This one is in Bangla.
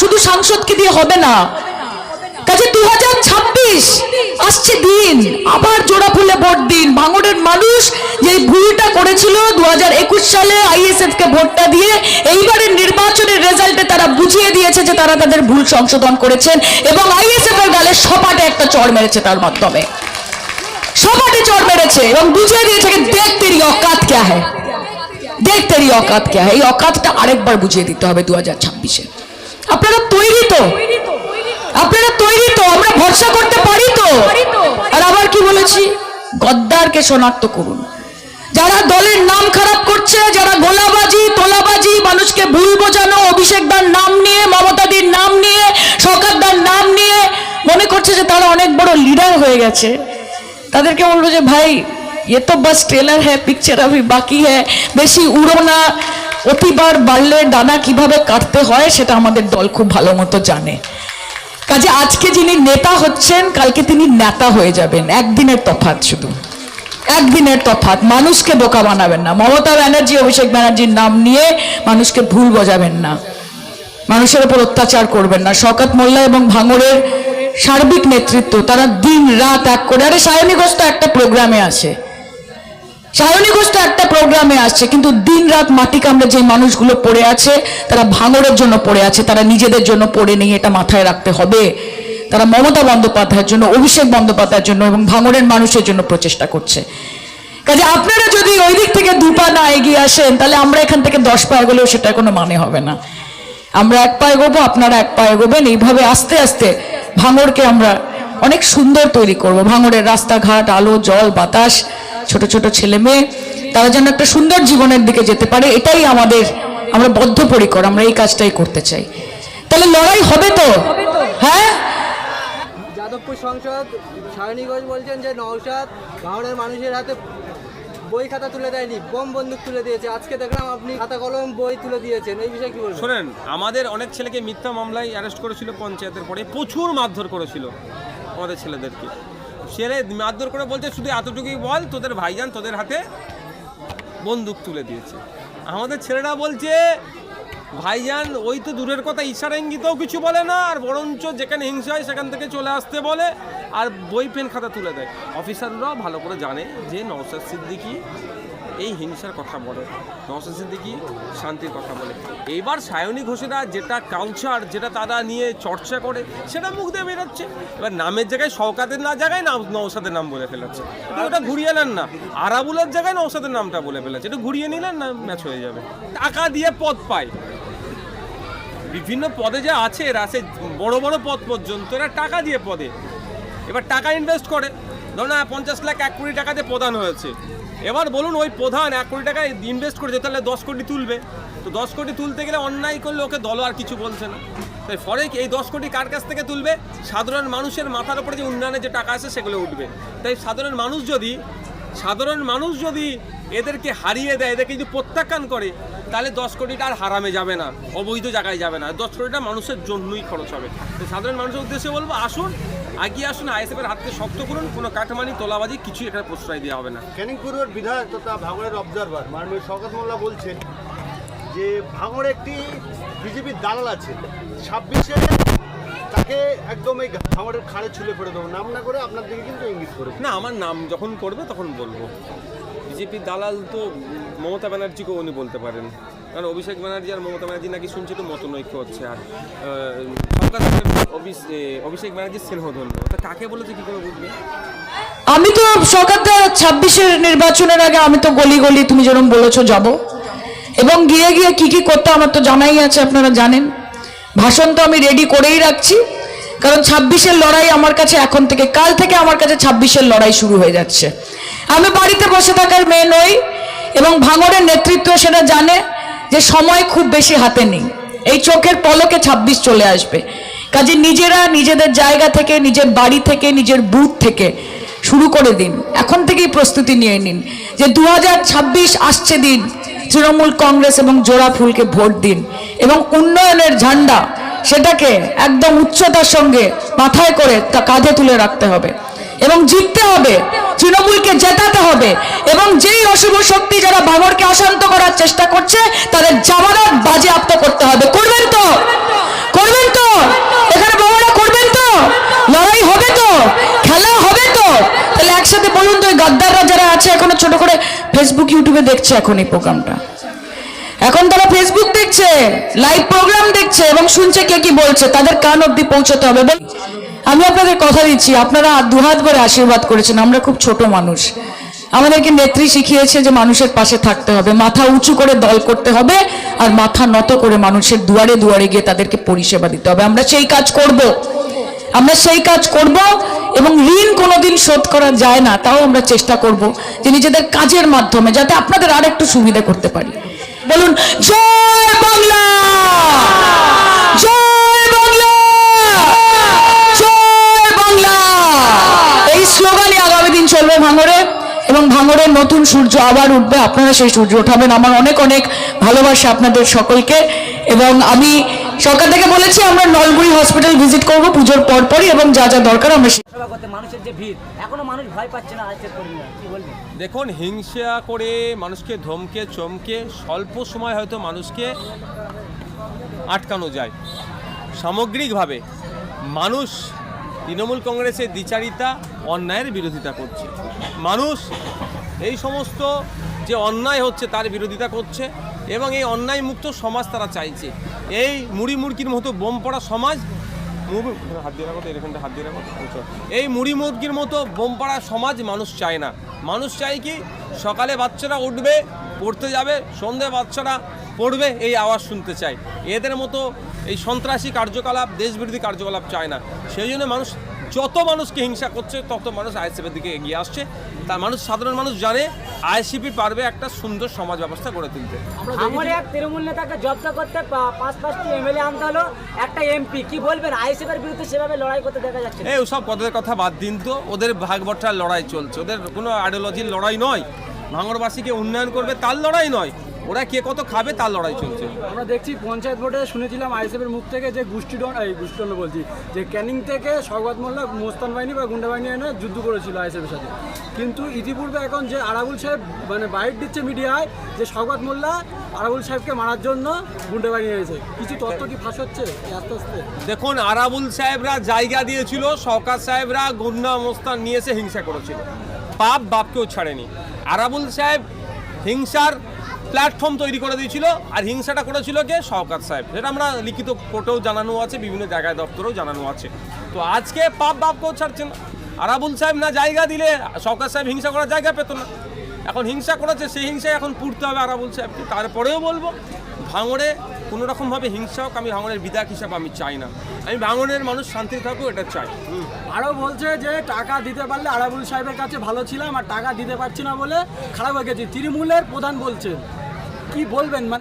শুধু সাংসদকে দিয়ে হবে না। কাজে দু হাজার ছাব্বিশ আসছে দিন। আবার জোড়া ফুলে ভোট দিন। ভাঙড়ের মানুষ যে ভুলটা করেছিল দু হাজার একুশ সালে আইএসএফ কে ভোটটা দিয়ে, এইবারের নির্বাচনের রেজাল্টে তারা বুঝিয়ে দিয়েছে যে তারা তাদের ভুল সংশোধন করেছেন এবং আইএসএফ এর গালে সপাটে একটা চড় মেরেছে তার মাধ্যমে। সপাটে চড় মেরেছে এবং বুঝিয়ে দিয়েছে দেখ তেরি অকাত ক্যা হ্যায়। দেখ তেরি অকাত ক্যা হ্যায়। এই অকাতটা আরেকবার বুঝিয়ে দিতে হবে দু হাজার ছাব্বিশে। আপনারা তৈরি তো আপনারা তৈরি তো আমরা ভরসা করতে পারি তো আর আবার কি বলেছি গদ্দারকে শনাক্ত করুন যারা দলের নাম খারাপ করছে যারা গোলাবাজি তোলাবাজি মানুষকে ভুল বোঝানো অভিষেক দার নাম নিয়ে মমতাদির নাম নিয়ে সরকারদার নাম নিয়ে মনে করছে যে তারা অনেক বড় লিডার হয়ে গেছে তাদেরকে বলবো যে ভাই ये तो बस ट्रेलर है पिक्चर अभी बाकी है বেশি উড়ো না অতিবার বাড়লে ডানা কীভাবে কাটতে হয় সেটা আমাদের দল খুব ভালো মতো জানে। কাজে আজকে যিনি নেতা হচ্ছেন, কালকে তিনি নেতা হয়ে যাবেন। একদিনের তফাৎ শুধু। একদিনের তফাৎ। মানুষকে বোকা বানাবেন না। মমতা ব্যানার্জি, অভিষেক ব্যানার্জির নাম নিয়ে মানুষকে ভুল বোঝাবেন না। মানুষের উপর অত্যাচার করবেন না। শওকত মোল্লা এবং ভাঙড়ের সার্বিক নেতৃত্ব, তারা দিন রাত এক করে আরে সায়নী একটা প্রোগ্রামে আসে সায়নী ঘোষ একটা প্রোগ্রামে আসছে, কিন্তু দিন রাত মাটি কামড়ে যে মানুষগুলো পড়ে আছে, তারা ভাঙড়ের জন্য পড়ে আছে, তারা নিজেদের জন্য পড়ে নেই, এটা মাথায় রাখতে হবে। তারা মমতা বন্দ্যোপাধ্যায়ের জন্য, অভিষেক বন্দ্যোপাধ্যায়ের জন্য এবং ভাঙড়ের মানুষের জন্য প্রচেষ্টা করছে। কাজে আপনারা যদি ওই দিক থেকে দু পা না এগিয়ে আসেন, তাহলে আমরা এখান থেকে দশ পা এগোলেও সেটা কোনো মানে হবে না। আমরা এক পা এগোবো, আপনারা এক পা এগোবেন, এইভাবে আস্তে আস্তে ভাঙড়কে আমরা অনেক সুন্দর তৈরি করব। ভাঙড়ের রাস্তাঘাট, আলো, জল, বাতাস ছোট ছোট ছেলে মেয়ে তারা যেন একটা সুন্দর জীবনের দিকে যেতে পারে এটাই আমাদের আমরা বদ্ধপরিকর আমরা এই কাজটাই করতে চাই। তাহলে লড়াই হবে তো? হ্যাঁ? যাদবপুর সংসদ ঘোষ বলছেন যে নওশাদ ভাঙড়ের মানুষের হাতে বই খাতা তুলে দেয়নি বোম বন্দুক তুলে দিয়েছে। আজকে দেখলাম আপনি খাতা কলম বই তুলে দিয়েছেন। এই বিষয়ে কি বলবেন? শোনেন আমাদের অনেক ছেলেকে মিথ্যা মামলায় অ্যারেস্ট করেছিল পঞ্চায়েতের পরে প্রচুর মারধর করেছিল আমাদের ছেলেদেরকে। ছেলে মারধর করে বলছে, শুধু এতটুকুই বল, তোদের ভাইজান তোদের হাতে বন্দুক তুলে দিয়েছে। আমাদের ছেলেরা বলছে, ভাইজান, ওই তো দূরের কথা ইশারা ইঙ্গিতেও কিছু বলে না, আর বরঞ্চ যেখানে হিংসা হয় সেখান থেকে চলে আসতে বলে, আর বই, পেন, খাতা তুলে দেয়। অফিসাররা ভালো করে জানে যে নওসাদ সিদ্দিকি এই হিংসার কথা বলে। নওসাদ সিদ্দিকি শান্তির কথা বলে। এইবার সায়নী ঘোষেরা যেটা কালচার যেটা তারা নিয়ে চর্চা করে, সেটা মুখ দিয়ে বেরোচ্ছে। এবার নামের জায়গায় শওকাতের না জায়গায় নাম নওসাদের নাম বলে ফেলাচ্ছে ওটা ঘুরিয়ে নেন না। আরাবুলের জায়গায় নওসাদের নামটা বলে ফেলাচ্ছে এটা ঘুরিয়ে নিলেন না ম্যাচ হয়ে যাবে। টাকা দিয়ে পদ পায়। বিভিন্ন পদে যা আছে এরা, সে বড় বড় পদ পর্যন্ত এরা টাকা দিয়ে পদে। এবার টাকা ইনভেস্ট করে। ধরুন না, পঞ্চাশ লাখ এক কোটি টাকাতে প্রদান হয়েছে। এবার বলুন ওই প্রধান, এক কোটি টাকা ইনভেস্ট করেছে, তাহলে দশ কোটি তুলবে। তো দশ কোটি তুলতে গেলে অন্যায় করলে ওকে দল আর কিছু বলছে না। তাই ফলে এই দশ কোটি কার কাছ থেকে তুলবে? সাধারণ মানুষের মাথার উপরে যে উন্নয়নের যে টাকা আছে সেগুলো উঠবে। তাই সাধারণ মানুষ যদি, সাধারণ মানুষ যদি এদেরকে হারিয়ে দেয়, এদেরকে যদি প্রত্যাখ্যান করে, তাহলে দশ কোটিটা আর হারামে যাবে না, অবৈধ জায়গায় যাবে না। দশ কোটিটা মানুষের জন্যই খরচ হবে। তো সাধারণ মানুষের উদ্দেশ্যে বলব, আসুন আগিয়ে আসুন আইএসএফের হাতকে শক্ত করুন কোনো কাঠমানি তোলাবাজি কিছুই এখানে প্রশ্রয় দেওয়া হবে না। ক্যানিং পূর্বের বিধায়ক তথা ভাঙড়ের অবজারভার মাননীয় শওকত মোল্লা বলছেন যে ভাঙড়ে একটি বিজেপির দালাল আছে। ছাব্বিশে তাকে একদম এই ভাঙড়ের খাড়ে ছুলে ফেলে দেবো। নাম না করে আপনার দিকে কিন্তু ইঙ্গিত করে না আমার নাম যখন করবে তখন বলব। বিজেপির দালাল তো মমতা ব্যানার্জিকেও উনি বলতে পারেন। কারণ অভিষেক ব্যানার্জি আর মমতা ব্যানার্জি নাকি শুনছি তো মতনৈক্য হচ্ছে। আর আমি তো সরকারটা ছাব্বিশের নির্বাচনের আগে আমি তো গলি গলি তুমি যেরকম বলেছ যাব। এবং গিয়ে গিয়ে কি কি করতে আমার তো জানাই আছে, আপনারা জানেন। ভাষণ তো আমি রেডি করেই রাখছি। কারণ ছাব্বিশের লড়াই আমার কাছে এখন থেকে, কাল থেকে আমার কাছে ছাব্বিশের লড়াই শুরু হয়ে যাচ্ছে। আমি বাড়িতে বসে থাকার মেয়ে নই, এবং ভাঙড়ের নেতৃত্ব সেটা জানে যে সময় খুব বেশি হাতে নেই। এই চোখের পলকে ছাব্বিশ চলে আসবে। কাজে নিজেরা নিজেদের জায়গা থেকে, নিজের বাড়ি থেকে, নিজের বুথ থেকে শুরু করে দিন। এখন থেকেই প্রস্তুতি নিয়ে নিন যে দু হাজার ছাব্বিশ আসছে দিন, তৃণমূল কংগ্রেস এবং জোড়া ফুলকে ভোট দিন এবং উন্নয়নের ঝান্ডা সেটাকে একদম উচ্চতার সঙ্গে মাথায় করে তা কাঁধে তুলে রাখতে হবে এবং জিততে হবে, তৃণমূলকে জেতাতে হবে এবং যেই অশুভ শক্তি যারা ভাঙড়কে অশান্ত করার চেষ্টা করছে, তাদের জামানত বাজেয়াপ্ত করতে হবে। করবেন তো? করবেন এখানে বাবারা করবেন তো? লড়াই হবে তো? খেলা হবে তো? তাহলে একসাথে বলুন তো গাদ্দাররা যারা আছে এখনও ছোট করে ফেসবুক ইউটিউবে দেখছে এখন এই প্রোগ্রামটা। এখন তারা ফেসবুক দেখছে লাইভ প্রোগ্রাম দেখছে এবং শুনছে কে কি বলছে, তাদের কান অব্দি পৌঁছাতে হবে। আমি আপনাদের কথা দিচ্ছি, আপনারা দু হাত ভরে আশীর্বাদ করেছেন, আমরা খুব ছোট মানুষ। আমাদেরকে নেত্রী শিখিয়েছে যে মানুষের পাশে থাকতে হবে, মাথা উঁচু করে দল করতে হবে আর মাথা নত করে মানুষের দুয়ারে দুয়ারে গিয়ে তাদেরকে পরিষেবা দিতে হবে। আমরা সেই কাজ করব। আমরা সেই কাজ করব এবং ঋণ কোনোদিন শোধ করা যায় না, তাও আমরা চেষ্টা করব যে নিজেদের কাজের মাধ্যমে যাতে আপনাদের আর একটু সুবিধা করতে পারি। বলুন, জয় বাংলা! জয় বাংলা! জয় বাংলা! এই স্লোগানই আগামী দিন চলবে ভাঙড়ে এবং ভাঙড়ের নতুন সূর্য আবার উঠবে আপনারা সেই সূর্য উঠাবেন আমার অনেক অনেক ভালোবাসা আপনাদের সকলকে। এবং আমি সরকার থেকে বলেছি আমরা নলগুড়ি হসপিটাল ভিজিট করব পুজোর পরপরই এবং যা যা দরকার আমরা সেবা করতে মানুষের যে ভিড় এখনও মানুষ ভয় পাচ্ছে না দেখুন হিংসা করে মানুষকে ধমকে চমকে স্বল্প সময় হয়তো মানুষকে আটকানো যায়। সামগ্রিকভাবে মানুষ তৃণমূল কংগ্রেসের দ্বিচারিতা অন্যায়ের বিরোধিতা করছে। মানুষ এই সমস্ত যে অন্যায় হচ্ছে তার বিরোধিতা করছে এবং এই অন্যায় মুক্ত সমাজ তারা চাইছে। এই মুড়ি মুরগির মতো বোম পড়া সমাজ হাত দিয়ে রাখো হাত দিয়ে রাখো। এই মুড়ি মুরগির মতো বোম পড়া সমাজ মানুষ চায় না। মানুষ চায় কি সকালে বাচ্চারা উঠবে পড়তে যাবে সন্ধে বাচ্চারা পড়বে এই আওয়াজ শুনতে চায়। এদের মতো এই সন্ত্রাসী কার্যকলাপ দেশবিরোধী কার্যকলাপ চায় না। সেই জন্য মানুষ যত মানুষকে হিংসা করছে তত মানুষ আইএসএফের দিকে এগিয়ে আসছে। তার মানুষ সাধারণ মানুষ জানে আইসিপি পারবে একটা সুন্দর সমাজ ব্যবস্থা গড়ে তুলতে। আমার এক তৃণমূল নেতাকে জব্দ করতে পাঁচ পাঁচটি এমএলএ আনতে হলো একটা এমপি। কি বলবেন? আইসিএফের বিরুদ্ধে সেভাবে লড়াই করতে দেখা যাচ্ছে না। এই সব কথাদের কথা বাদ দিন তো। ওদের ভাগ লড়াই চলছে। ওদের কোনো আইডিওলজির লড়াই নয়। ভাঙরবাসীকে উন্নয়ন করবে তার লড়াই নয়। ওরা কে কত খাবে তার লড়াই চলছে। আমরা দেখছি পঞ্চায়েত ভোটে শুনেছিলাম আইএসএফের মুখ থেকে যে গোষ্ঠীদণ্ড এই গোষ্ঠীদণ্ড বলছি যে ক্যানিং থেকে সৌগত মোল্লা মোস্তান বাহিনী বা গুন্ডা বাহিনী এনে যুদ্ধ করেছিল আইএসএফের সাথে। কিন্তু ইতিপূর্বে এখন যে আরাবুল সাহেব মানে বাইট দিচ্ছে মিডিয়ায় যে সৌগত মোল্লা আরাবুল সাহেবকে মারার জন্য গুন্ডা বাহিনী এনেছে। কিছু তথ্য কি ফাঁস হচ্ছে আস্তে আস্তে? দেখুন আরাবুল সাহেবরা জায়গা দিয়েছিল সরকার সাহেবরা গুন্ডা মোস্তান নিয়ে এসে হিংসা করেছিল। পাপ বাপকেও ছাড়েনি। আরাবুল সাহেব হিংসার প্ল্যাটফর্ম তৈরি করে দিয়েছিল আর হিংসাটা করেছিল কে? সরকার সাহেব। যেটা আমরা লিখিত কোর্টেও জানানো আছে, বিভিন্ন জায়গায় দপ্তরেও জানানো আছে। তো আজকে পাপ বাপকেও ছাড়ছে না। আরাবুল সাহেব না জায়গা দিলে সরকার সাহেব হিংসা করার জায়গা পেত না। এখন হিংসা করেছে, সেই হিংসায় এখন পুড়তে হবে আরাবুল সাহেবকে। তারপরেও বলব, ভাঙড়ে কোনো রকমভাবে হিংসা হোক, আমি ভাঙড়ের বিধায়ক হিসাবে আমি চাই না। আমি ভাঙড়ের মানুষ, শান্তি থাকুক, এটা চাই। আরও বলছে যে, টাকা দিতে পারলে আরাবুল সাহেবের কাছে ভালো ছিলাম, আর টাকা দিতে পারছি না বলে খারাপ হয়ে গেছি। তৃণমূলের প্রধান বলছেন। কি বলবেন? মানে